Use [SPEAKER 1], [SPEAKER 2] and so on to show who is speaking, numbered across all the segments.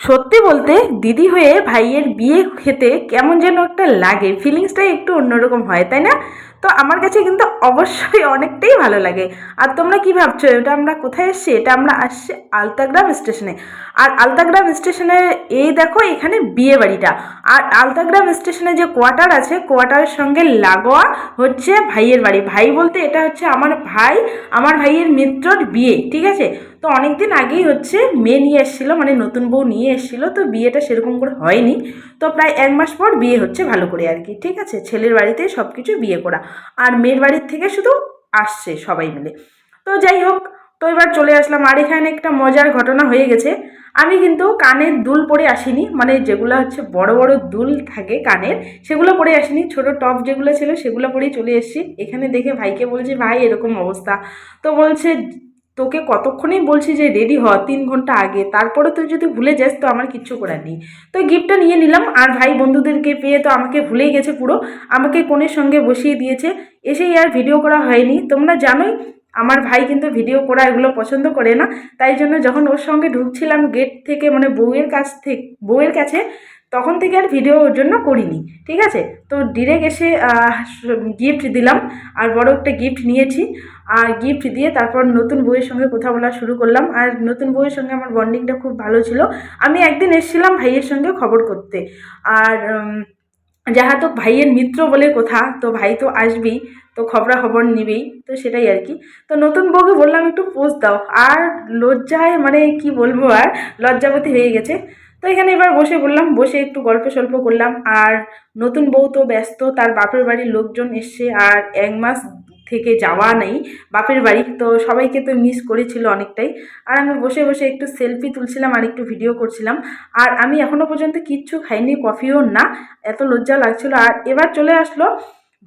[SPEAKER 1] সত্যি বলতে দিদি হয়ে ভাইয়ের বিয়ে খেতে কেমন যেন একটা লাগে। ফিলিংসটাই একটু অন্যরকম হয়, তাই না? তো আমার কাছে কিন্তু অবশ্যই অনেকটাই ভালো লাগে। আর তোমরা কি ভাবছ? এটা আমরা কোথায় এসছি? এটা আমরা আসছি আলতাগ্রাম স্টেশনে। আর আলতাগ্রাম স্টেশনে এই দেখো এখানে বিয়ে বাড়িটা। আর আলতাগ্রাম স্টেশনে যে কোয়ার্টার আছে, কোয়ার্টারের সঙ্গে লাগোয়া হচ্ছে ভাইয়ের বাড়ি। ভাই বলতে এটা হচ্ছে আমার ভাই, আমার ভাইয়ের মিত্রর বিয়ে, ঠিক আছে? তো অনেক দিন আগেই হচ্ছে মেয়ে নিয়ে এসেছিল মানে নতুন বউ নিয়ে এসেছিল, তো বিয়েটা সেরকম করে হয়নি। তো প্রায় এক মাস পর বিয়ে হচ্ছে ভালো করে আর কি, ঠিক আছে? ছেলের বাড়িতে সব কিছু বিয়ে করা। আর মেয়ের বাড়ির থেকে শুধু আসছে সবাই মিলে। তো যাই হোক, তো এবার চলে আসলাম। আর এখানে একটা মজার ঘটনা হয়ে গেছে। আমি কিন্তু কানের দুল পরে আসিনি মানে যেগুলো হচ্ছে বড় বড় দুল থাকে কানের, সেগুলো পরে আসিনি। ছোট টপ যেগুলো ছিল সেগুলো পরেই চলে এসেছি। এখানে দেখে ভাইকে বলছি, ভাই, এরকম অবস্থা। তো বলছে তোকে কতক্ষণেই বলছি যে রেডি হ, তিন ঘণ্টা আগে। তারপরে তুই যদি ভুলে যাস, তো আমার কিচ্ছু করার নেই। তো গিফটটা নিয়ে নিলাম, আর ভাই বন্ধুদেরকে পেয়ে তো আমাকে ভুলেই গেছে পুরো। আমাকে কোণের সঙ্গে বসিয়ে দিয়েছে। এসেই আর ভিডিও করা হয়নি। তোমরা জানোই, আমার ভাই কিন্তু ভিডিও করা এগুলো পছন্দ করে না। তাই জন্য যখন ওর সঙ্গে ঢুকছিলাম গেট থেকে মানে বউয়ের কাছ থেকে, বউয়ের কাছে তখন থেকে আর ভিডিও ওর জন্য করিনি, ঠিক আছে? তো ডিরেক্ট এসে গিফট দিলাম, আর বড় একটা গিফট নিয়েছি, আর গিফট দিয়ে তারপর নতুন বইয়ের সঙ্গে কথা বলা শুরু করলাম, আর নতুন বইয়ের সঙ্গে আমার বন্ডিংটা খুব ভালো ছিল। আমি একদিন এসেছিলাম ভাইয়ের সঙ্গে খবর করতে, আর যাহা তো ভাইয়ের মিত্র বলে কথা, তো ভাই তো আসবেই, তো খবরাখবর নিবেই, তো সেটাই আর কি। তো নতুন বউকে বললাম, একটু পোজ দাও। আর লজ্জায় মানে কি বলব আর, লজ্জাবতী হয়ে গেছে। তো এখানে এবার বসে বললাম বসে একটু গল্প সল্প করলাম। আর নতুন বউ তো ব্যস্ত, তার বাপের বাড়ির লোকজন এসছে আর এক মাস থেকে যাওয়া নেই বাপের বাড়ি, তো সবাইকে তো মিস করেছিল অনেকটাই। আর আমি বসে বসে একটু সেলফি তুলছিলাম আর একটু ভিডিও করছিলাম। আর আমি এখনও পর্যন্ত কিচ্ছু খাইনি কফিও না, এত লজ্জা লাগছিল। আর এবার চলে আসলো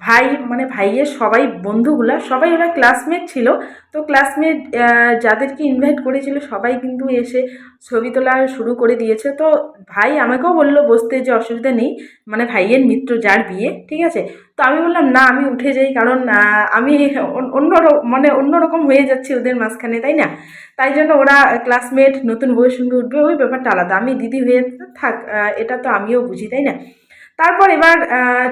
[SPEAKER 1] ভাই মানে ভাইয়ের সবাই, বন্ধুগুলা, সবাই ওরা ক্লাসমেট ছিল। তো ক্লাসমেট যাদেরকে ইনভাইট করেছিল, সবাই কিন্তু এসে ছবি তোলা শুরু করে দিয়েছে। তো ভাই আমাকেও বলল, বসতে যে অসুবিধা নেই। মানে ভাইয়ের মিত্র যার বিয়ে, ঠিক আছে? তো আমি বললাম, না, আমি উঠে যাই, কারণ আমি অন্য মানে অন্যরকম হয়ে যাচ্ছি ওদের মাঝখানে, তাই না? তাই জন্য ওরা ক্লাসমেট নতুন বইয়ের সঙ্গে উঠবে, ওই ব্যাপারটা আলাদা। আমি দিদি হয়ে থাক এটা তো আমিও বুঝি, তাই না? তারপর এবার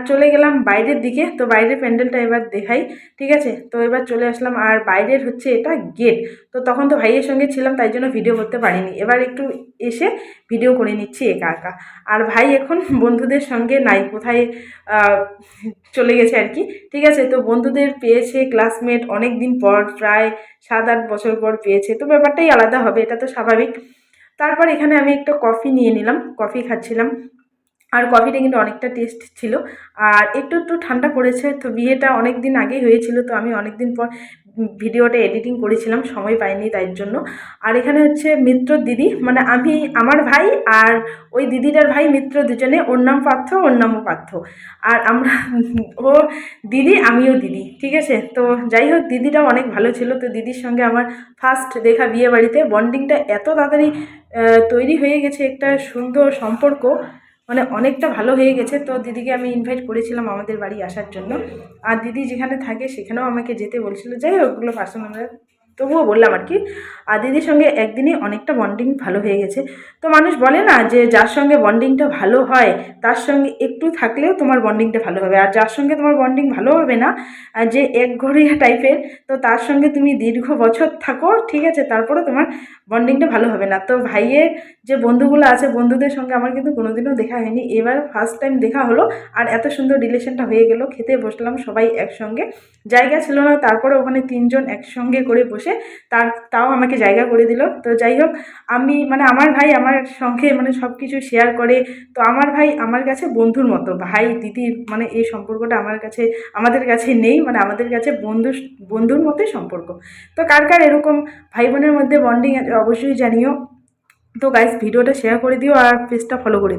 [SPEAKER 1] চলে গেলাম বাইরের দিকে। তো বাইরের প্যান্ডেলটা এবার দেখাই, ঠিক আছে? তো এবার চলে আসলাম। আর বাইরের হচ্ছে এটা গেট তো তখন তো ভাইয়ের সঙ্গে ছিলাম, তাই জন্য ভিডিও করতে পারিনি। এবার একটু এসে ভিডিও করে নিচ্ছি একা একা। আর ভাই এখন বন্ধুদের সঙ্গে নাই, কোথায় চলে গেছে আর কি, ঠিক আছে? তো বন্ধুদের পেয়েছে ক্লাসমেট অনেক দিন পর, প্রায় সাত আট বছর পর পেয়েছে। তো ব্যাপারটাই আলাদা হবে, এটা তো স্বাভাবিক। তারপর এখানে আমি একটা কফি নিয়ে নিলাম কফি খাচ্ছিলাম। আর কফিটা কিন্তু অনেকটা টেস্ট ছিল। আর একটু একটু ঠান্ডা পড়েছে, তো বিয়েটা অনেক দিন আগেই হয়েছিল, তো আমি অনেক দিন পর ভিডিওটা এডিটিং করেছিলাম, সময় পাইনি তাই জন্য। আর এখানে হচ্ছে মিত্র দিদি মানে আমি, আমার ভাই আর ওই দিদিটার ভাই মিত্র দুজনে, ওর নাম পার্থ, ওর নামও পার্থ। আর আমরা, ও দিদি, আমিও দিদি, ঠিক আছে? তো যাই হোক, দিদিটাও অনেক ভালো ছিল, তো দিদির সঙ্গে আমার ফার্স্ট দেখা বিয়ে বাড়িতে। বন্ডিংটা এত তাড়াতাড়ি তৈরি হয়ে গেছে একটা সুন্দর সম্পর্ক। মানে অনেকটা ভালো হয়ে গেছে। তো দিদিকে আমি ইনভাইট করেছিলাম আমাদের বাড়ি আসার জন্য। আর দিদি যেখানে থাকে সেখানেও আমাকে যেতে বলছিল। যাই হোক, ওগুলো পার্সোনাল তবুও বললাম আর কি, আর দিদির সঙ্গে একদিনই অনেকটা বন্ডিং ভালো হয়ে গেছে। তো মানুষ বলে না যে, যার সঙ্গে বন্ডিংটা ভালো হয়, তার সঙ্গে একটু থাকলেও তোমার বন্ডিংটা ভালো হবে। আর যার সঙ্গে তোমার বন্ডিং ভালো হবে না যে এক ঘরিয়া টাইপের তো তার সঙ্গে তুমি দীর্ঘ বছর থাকো, ঠিক আছে তারপরে তোমার বন্ডিংটা ভালো হবে না। তো ভাইয়ের যে বন্ধুগুলো আছে, বন্ধুদের সঙ্গে আমার কিন্তু কোনোদিনও দেখা হয়নি। এবার ফার্স্ট টাইম দেখা হলো, আর এত সুন্দর রিলেশনটা হয়ে গেল। খেতে বসলাম সবাই একসঙ্গে। জায়গা ছিল না, তারপরে ওখানে তিনজন একসঙ্গে করে বসে তার, তাও আমাকে জায়গা করে দিল। তো যাই হোক, আমি মানে আমার ভাই আমার সঙ্গে মানে সব কিছু শেয়ার করে। তো আমার ভাই আমার কাছে বন্ধুর মতো, ভাই, দিদি মানে এই সম্পর্কটা আমার কাছে, আমাদের কাছে নেই মানে আমাদের কাছে বন্ধু বন্ধুর মতোই সম্পর্ক। তো কার কার এরকম ভাই বোনের মধ্যে বন্ডিং অবশ্যই জানিও। তো গাইস ভিডিওটা শেয়ার করে দিও আর পেজটা ফলো করে দিও।